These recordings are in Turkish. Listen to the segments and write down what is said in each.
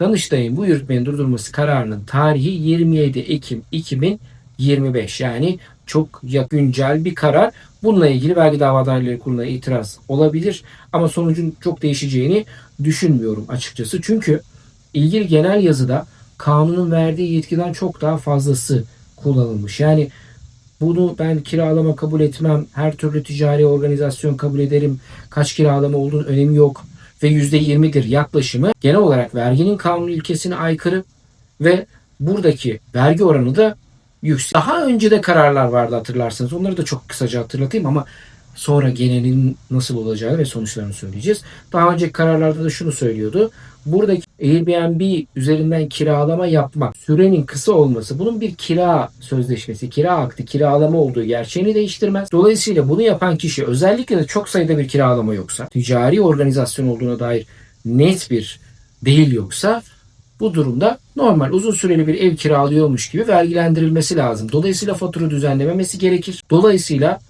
Danıştay'ın bu yürütmenin durdurulması kararının tarihi 27 Ekim 2025 yani çok güncel bir karar. Bununla ilgili vergi dava daireleri kuruluna itiraz olabilir ama sonucun çok değişeceğini düşünmüyorum açıkçası. Çünkü ilgili genel yazıda kanunun verdiği yetkiden çok daha fazlası kullanılmış. Yani bunu ben kiralama kabul etmem, her türlü ticari organizasyon kabul ederim, kaç kiralama olduğunun önemi yok ve %20'dir yaklaşımı genel olarak verginin kanun ilkesine aykırı ve buradaki vergi oranı da yüksek. Daha önce de kararlar vardı hatırlarsanız. Onları da çok kısaca hatırlatayım ama sonra genelin nasıl olacağını ve sonuçlarını söyleyeceğiz. Daha önceki kararlarda da şunu söylüyordu. Buradaki Airbnb üzerinden kiralama yapmak, sürenin kısa olması, bunun bir kira sözleşmesi, kira akdi, kiralama olduğu gerçeğini değiştirmez. Dolayısıyla bunu yapan kişi özellikle de çok sayıda bir kiralama yoksa, ticari organizasyon olduğuna dair net bir değil yoksa bu durumda normal uzun süreli bir ev kiralıyormuş gibi vergilendirilmesi lazım. Dolayısıyla fatura düzenlememesi gerekir. Dolayısıyla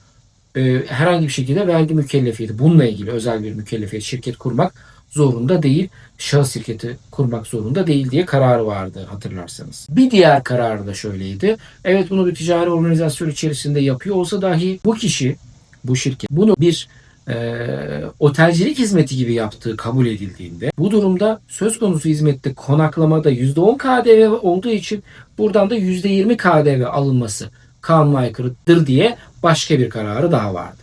e, herhangi bir şekilde vergi mükellefiyeti bununla ilgili özel bir mükellefiyet şirket kurmak zorunda değil. Şahıs şirketi kurmak zorunda değil diye kararı vardı hatırlarsanız. Bir diğer kararı da şöyleydi. Evet bunu bir ticari organizasyon içerisinde yapıyor olsa dahi bu kişi, bu şirket bunu bir e, otelcilik hizmeti gibi yaptığı kabul edildiğinde bu durumda söz konusu hizmette konaklamada %10 KDV olduğu için buradan da %20 KDV alınması kanuna aykırıdır diye başka bir kararı daha vardı.